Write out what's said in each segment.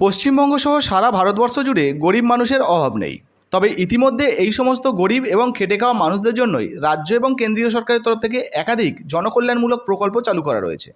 পশ্চিমবঙ্গ সহ সারা ভারতবর্ষ জুড়ে গরিব মানুষের অভাব নেই। তবে ইতিমধ্যে এই সমস্ত গরিব এবং খেটে খাওয়া মানুষদের জন্যই রাজ্য এবং কেন্দ্রীয় সরকারের তরফ থেকে একাধিক জনকল্যাণমূলক প্রকল্প চালু করা রয়েছে।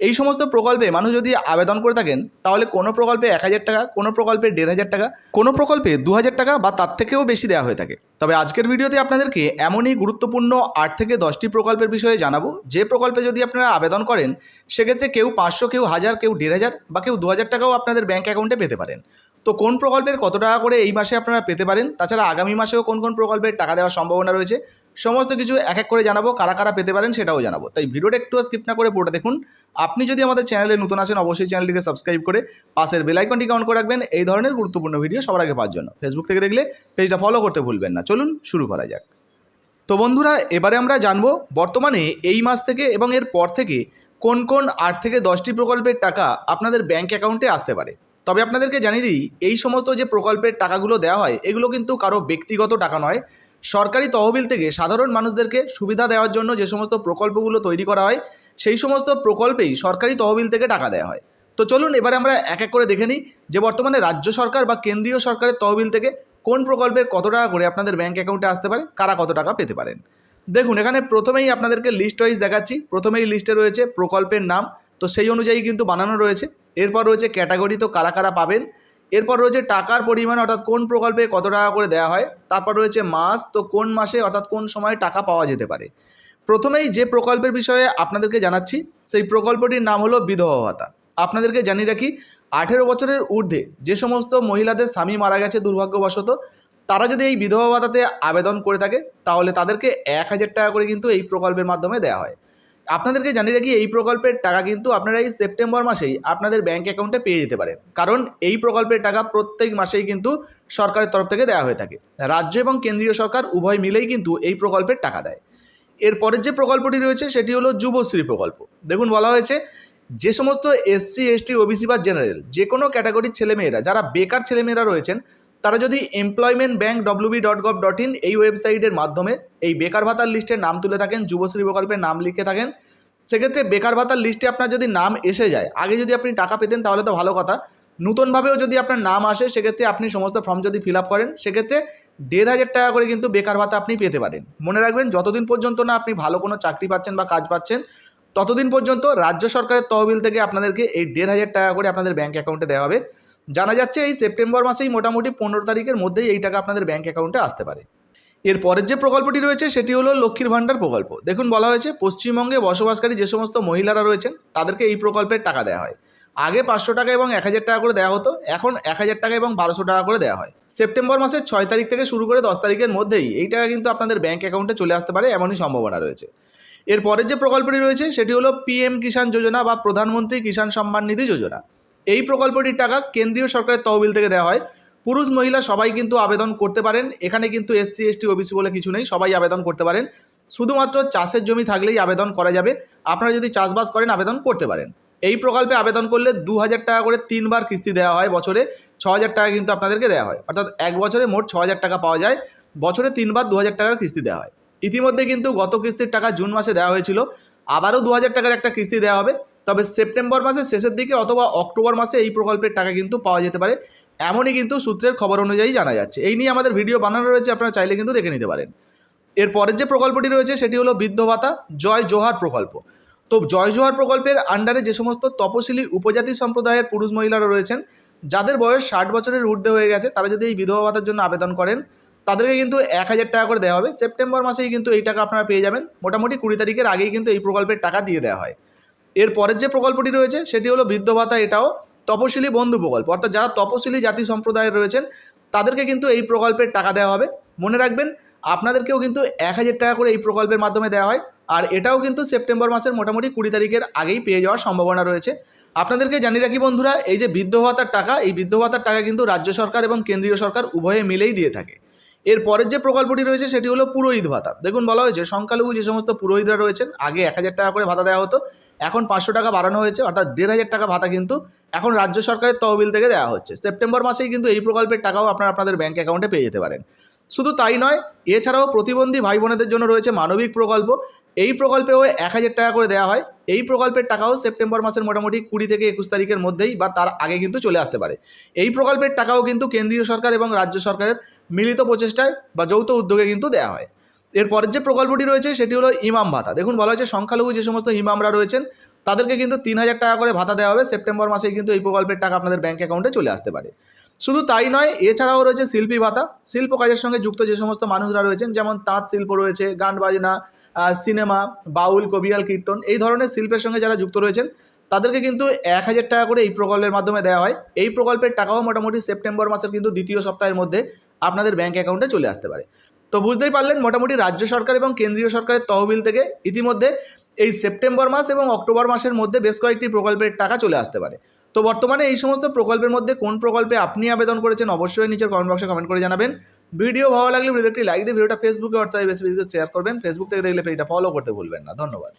এই সমস্ত প্রকল্পে মানুষ যদি আবেদন করে থাকেন, তাহলে কোনো প্রকল্পে এক হাজার টাকা, কোনো প্রকল্পে দেড় হাজার টাকা, কোনো প্রকল্পে দু হাজার টাকা বা তার থেকেও বেশি দেওয়া হয়ে থাকে। তবে আজকের ভিডিওতে আপনাদেরকে এমনই গুরুত্বপূর্ণ আট থেকে দশটি প্রকল্পের বিষয়ে জানাব। যে প্রকল্পে যদি আপনারা আবেদন করেন, সেক্ষেত্রে কেউ পাঁচশো, কেউ হাজার, কেউ দেড় হাজার বা কেউ দু হাজার টাকাও আপনাদের ব্যাঙ্ক অ্যাকাউন্টে পেতে পারেন। তো কোন প্রকল্পের কত টাকা করে এই মাসে আপনারা পেতে পারেন? তাছাড়া আগামী মাসেও কোন কোন প্রকল্পের টাকা দেওয়ার সম্ভাবনা রয়েছে? সমস্ত কিছু এক এক করে জানাব, কারা কারা পেতে পারেন সেটাও জানাব। তাই ভিডিওটা একটু স্কিপ না করে পুরোটা দেখুন। আপনি যদি আমাদের চ্যানেলে নতুন আসেন অবশ্যই চ্যানেলটিকে সাবস্ক্রাইব করে পাশের বেল আইকনটিকে অন করে রাখবেন। এই ধরনের গুরুত্বপূর্ণ ভিডিও সবার আগে পাওয়ার জন্য। ফেসবুক থেকে দেখলে পেজটা ফলো করতে ভুলবেন না। চলুন শুরু করা যাক। তো বন্ধুরা, এবারে আমরা জানব বর্তমানে এই মাস থেকে এবং এর পর থেকে কোন কোন আট থেকে দশটি প্রকল্পের টাকা আপনাদের ব্যাঙ্ক অ্যাকাউন্টে আসতে পারে। তবে আপনাদেরকে জানিয়ে দিই, এই সমস্ত যে প্রকল্পের টাকাগুলো দেওয়া হয়, এগুলো কিন্তু কারও ব্যক্তিগত টাকা নয়। সরকারি তহবিল থেকে সাধারণ মানুষদেরকে সুবিধা দেওয়ার জন্য যে সমস্ত প্রকল্পগুলো তৈরি করা হয়, সেই সমস্ত প্রকল্পেই সরকারি তহবিল থেকে টাকা দেওয়া হয়। তো চলুন এবারে আমরা এক এক করে দেখে নিই যে বর্তমানে রাজ্য সরকার বা কেন্দ্রীয় সরকারের তহবিল থেকে কোন প্রকল্পের কত টাকা করে আপনাদের ব্যাঙ্ক অ্যাকাউন্টে আসতে পারে, কারা কত টাকা পেতে পারেন। দেখুন, এখানে প্রথমেই আপনাদেরকে লিস্ট ওয়াইজ দেখাচ্ছি। প্রথমেই লিস্টে রয়েছে প্রকল্পের নাম। তো সেই অনুযায়ী কিন্তু বানানো রয়েছে। এরপর রয়েছে ক্যাটাগরি তো কারা কারা পাবেন? এরপর রয়েছে টাকার পরিমাণ, অর্থাৎ কোন প্রকল্পে কত টাকা করে দেওয়া হয়, তারপর রয়েছে মাস, তো কোন মাসে, অর্থাৎ কোন সময়ে টাকা পাওয়া যেতে পারে। প্রথমেই যে প্রকল্পের বিষয়ে আপনাদেরকে জানাচ্ছি, সেই প্রকল্পটির নাম হলো বিধবা ভাতা। আপনাদেরকে জানিয়ে রাখি, আঠেরো বছরের ঊর্ধ্বে যে সমস্ত মহিলাদের স্বামী মারা গেছে দুর্ভাগ্যবশত, তারা যদি এই বিধবা ভাতাতে আবেদন করে থাকে, তাহলে তাদেরকে এক হাজার টাকা করে কিন্তু এই প্রকল্পের মাধ্যমে দেওয়া হয়। আপনাদেরকে জানিয়ে রাখি, এই প্রকল্পের টাকা কিন্তু আপনারা এই সেপ্টেম্বর মাসেই আপনাদের ব্যাঙ্ক অ্যাকাউন্টে পেয়ে যেতে পারেন। কারণ এই প্রকল্পের টাকা প্রত্যেক মাসেই কিন্তু সরকারের তরফ থেকে দেওয়া হয়ে থাকে। রাজ্য এবং কেন্দ্রীয় সরকার উভয় মিলেই কিন্তু এই প্রকল্পের টাকা দেয়। এরপরের যে প্রকল্পটি রয়েছে, সেটি হলো যুবশ্রী প্রকল্প। দেখুন, বলা হয়েছে, যে সমস্ত এসসি, এসটি, ওবিসি বা জেনারেল, যে কোনো ক্যাটাগরির ছেলেমেয়েরা, যারা বেকার ছেলেমেয়েরা রয়েছেন তারা যদি employment bank WB dot gov dot in এই ওয়েবসাইটের মাধ্যমে এই বেকার ভাতার লিস্টে নাম তুলে থাকেন যুবশ্রী প্রকল্পের নাম লিখে থাকেন, সেক্ষেত্রে বেকার ভাতার লিস্টে আপনার যদি নাম এসে যায়, আগে যদি আপনি টাকা পেতেন তাহলে তো ভালো কথা, নূতনভাবেও যদি আপনার নাম আসে, সেক্ষেত্রে আপনি সমস্ত ফর্ম যদি ফিল আপ করেন, সেক্ষেত্রে দেড় হাজার টাকা করে কিন্তু বেকার ভাতা আপনি পেতে পারেন। মনে রাখবেন, যতদিন পর্যন্ত না আপনি ভালো কোনো চাকরি পাচ্ছেন বা কাজ পাচ্ছেন, ততদিন পর্যন্ত রাজ্য সরকারের তহবিল থেকে আপনাদেরকে এই দেড় হাজার টাকা করে আপনাদের ব্যাঙ্ক অ্যাকাউন্টে দেওয়া হবে। জানা যাচ্ছে এই সেপ্টেম্বর মাসেই মোটামুটি পনেরো তারিখের মধ্যেই এই টাকা আপনাদের ব্যাঙ্ক অ্যাকাউন্টে আসতে পারে। এর পরের যে প্রকল্পটি রয়েছে, সেটি হলো লক্ষ্মীর ভাণ্ডার প্রকল্প। দেখুন, বলা হয়েছে পশ্চিমবঙ্গে বসবাসকারী যে সমস্ত মহিলারা রয়েছেন, তাদেরকে এই প্রকল্পের টাকা দেওয়া হয়। আগে পাঁচশো টাকা এবং এক হাজার টাকা করে দেওয়া হতো, এখন এক হাজার টাকা এবং বারোশো টাকা করে দেওয়া হয়। সেপ্টেম্বর মাসের ছয় তারিখ থেকে শুরু করে দশ তারিখের মধ্যেই এই টাকা কিন্তু আপনাদের ব্যাঙ্ক অ্যাকাউন্টে চলে আসতে পারে, এমনই সম্ভাবনা রয়েছে। এর পরের যে প্রকল্পটি রয়েছে, সেটি হলো পিএম কিষাণ যোজনা বা প্রধানমন্ত্রী কিষাণ সম্মান নিধি যোজনা। এই প্রকল্পটির টাকা কেন্দ্রীয় সরকারের তহবিল থেকে দেওয়া হয়। পুরুষ, মহিলা সবাই কিন্তু আবেদন করতে পারেন। এখানে কিন্তু এসসি, এসটি, ওবিসি বলে কিছু নেই, সবাই আবেদন করতে পারেন। শুধুমাত্র চাষের জমি থাকলেই আবেদন করা যাবে। আপনারা যদি চাষবাস করেন, আবেদন করতে পারেন। এই প্রকল্পে আবেদন করলে দু হাজার টাকা করে তিনবার কিস্তি দেওয়া হয় বছরে। ছ হাজার টাকা কিন্তু আপনাদেরকে দেওয়া হয়। অর্থাৎ এক বছরে মোট ছ হাজার টাকা পাওয়া যায়। বছরে তিনবার দু হাজার টাকার কিস্তি দেওয়া হয়। ইতিমধ্যে কিন্তু গত কিস্তির টাকা জুন মাসে দেওয়া হয়েছিল। আবারও দু হাজার টাকার একটা কিস্তি দেওয়া হবে। তবে সেপ্টেম্বর মাসের শেষের দিকে অথবা অক্টোবর মাসে এই প্রকল্পের টাকা কিন্তু পাওয়া যেতে পারে। এমনই কিন্তু সূত্রের খবর অনুযায়ী জানা যাচ্ছে। এই নিয়ে আমাদের ভিডিও বানানো রয়েছে, আপনারা চাইলে কিন্তু দেখে নিতে পারেন। এরপরের যে প্রকল্পটি রয়েছে, সেটি হলো বৃদ্ধ ভাতা, জয় জোহার প্রকল্প। তো জয় জোহার প্রকল্পের আন্ডারে যে সমস্ত তপশিলি উপজাতি সম্প্রদায়ের পুরুষ মহিলারা রয়েছেন, যাদের বয়স ষাট বছরের ঊর্ধ্বে হয়ে গেছে, তারা যদি এই বিধবা ভাতার জন্য আবেদন করেন, তাদেরকে কিন্তু এক হাজার টাকা করে দেওয়া হবে। সেপ্টেম্বর মাসেই কিন্তু এই টাকা আপনারা পেয়ে যাবেন। মোটামুটি কুড়ি তারিখের আগেই কিন্তু এই প্রকল্পের টাকা দিয়ে দেওয়া হয়। এর পরের যে প্রকল্পটি রয়েছে, সেটি হলো বৃদ্ধ ভাতা, এটাও তপশিলি বন্ধু প্রকল্প। অর্থাৎ যারা তপশিলি জাতি সম্প্রদায়ের রয়েছেন, তাদেরকে কিন্তু এই প্রকল্পের টাকা দেওয়া হবে। মনে রাখবেন, আপনাদেরকেও কিন্তু এক হাজার টাকা করে এই প্রকল্পের মাধ্যমে দেওয়া হয়। আর এটাও কিন্তু সেপ্টেম্বর মাসের মোটামুটি কুড়ি তারিখের আগেই পেয়ে যাওয়ার সম্ভাবনা রয়েছে। আপনাদেরকে জানিয়ে রাখি বন্ধুরা, এই যে বৃদ্ধ ভাতার টাকা, এই বৃদ্ধ ভাতার টাকা কিন্তু রাজ্য সরকার এবং কেন্দ্রীয় সরকার উভয়ে মিলেই দিয়ে থাকে। এর পরের যে প্রকল্পটি রয়েছে, সেটি হলো পুরোহিত ভাতা। দেখুন বলা হয়েছে, সংখ্যালঘু যে সমস্ত পুরোহিতরা রয়েছেন, আগে এক হাজার টাকা করে ভাতা দেওয়া হতো। এখন পাঁচশো টাকা বাড়ানো হয়েছে, অর্থাৎ দেড় হাজার টাকা ভাতা কিন্তু এখন রাজ্য সরকারের তহবিল থেকে দেওয়া হচ্ছে। সেপ্টেম্বর মাসেই কিন্তু এই প্রকল্পের টাকাও আপনারা আপনাদের ব্যাঙ্ক অ্যাকাউন্টে পেয়ে যেতে পারেন। শুধু তাই নয়, এছাড়াও প্রতিবন্ধী ভাই বোনেদের জন্য রয়েছে মানবিক প্রকল্প। এই প্রকল্পেও এক হাজার টাকা করে দেওয়া হয়। এই প্রকল্পের টাকাও সেপ্টেম্বর মাসের মোটামুটি কুড়ি থেকে একুশ তারিখের মধ্যেই বা তার আগে কিন্তু চলে আসতে পারে। এই প্রকল্পের টাকাও কিন্তু কেন্দ্রীয় সরকার এবং রাজ্য সরকারের মিলিত প্রচেষ্টায় বা যৌথ উদ্যোগে কিন্তু দেওয়া হয়। এরপরের যে প্রকল্পটি রয়েছে, সেটি হলো ইমাম ভাতা। দেখুন, বলা হয়েছে সংখ্যালঘু যে সমস্ত ইমামরা রয়েছেন, তাদেরকে কিন্তু তিন হাজার টাকা করে ভাতা দেওয়া হবে। সেপ্টেম্বর মাসে কিন্তু এই প্রকল্পের টাকা আপনাদের ব্যাঙ্ক অ্যাকাউন্টে চলে আসতে পারে। শুধু তাই নয়, এছাড়াও রয়েছে শিল্পী ভাতা। শিল্প কাজের সঙ্গে যুক্ত যে সমস্ত মানুষরা রয়েছেন, যেমন তাঁত শিল্প রয়েছে, গান বাজনা সিনেমা, বাউল, কবিয়াল, কীর্তন, এই ধরনের শিল্পের সঙ্গে যারা যুক্ত রয়েছেন, তাদেরকে কিন্তু এক হাজার টাকা করে এই প্রকল্পের মাধ্যমে দেওয়া হয়। এই প্রকল্পের টাকাও মোটামুটি সেপ্টেম্বর মাসের কিন্তু দ্বিতীয় সপ্তাহের মধ্যে আপনাদের ব্যাঙ্ক অ্যাকাউন্টে চলে আসতে পারে। তো বুঝতেই পারলেন, মোটামুটি রাজ্য সরকার এবং কেন্দ্রীয় সরকারের তহবিল থেকে ইতিমধ্যে এই সেপ্টেম্বর মাস এবং অক্টোবর মাসের মধ্যে বেশ কয়েকটি প্রকল্পের টাকা চলে আসতে পারে। তো বর্তমানে এই সমস্ত প্রকল্পের মধ্যে কোন প্রকল্পে আপনি আবেদন করেছেন অবশ্যই নিচের কমেন্ট বক্সে কমেন্ট করে জানাবেন। ভিডিও ভালো লাগলে ভিডিওটি লাইক দিয়ে, ভিডিওটা ফেসবুকে হোয়াটসঅ্যাপে বেশি বেশি শেয়ার করবেন। ফেসবুক থেকে দেখলে পেজটা ফলো করতে ভুলবেন না। ধন্যবাদ।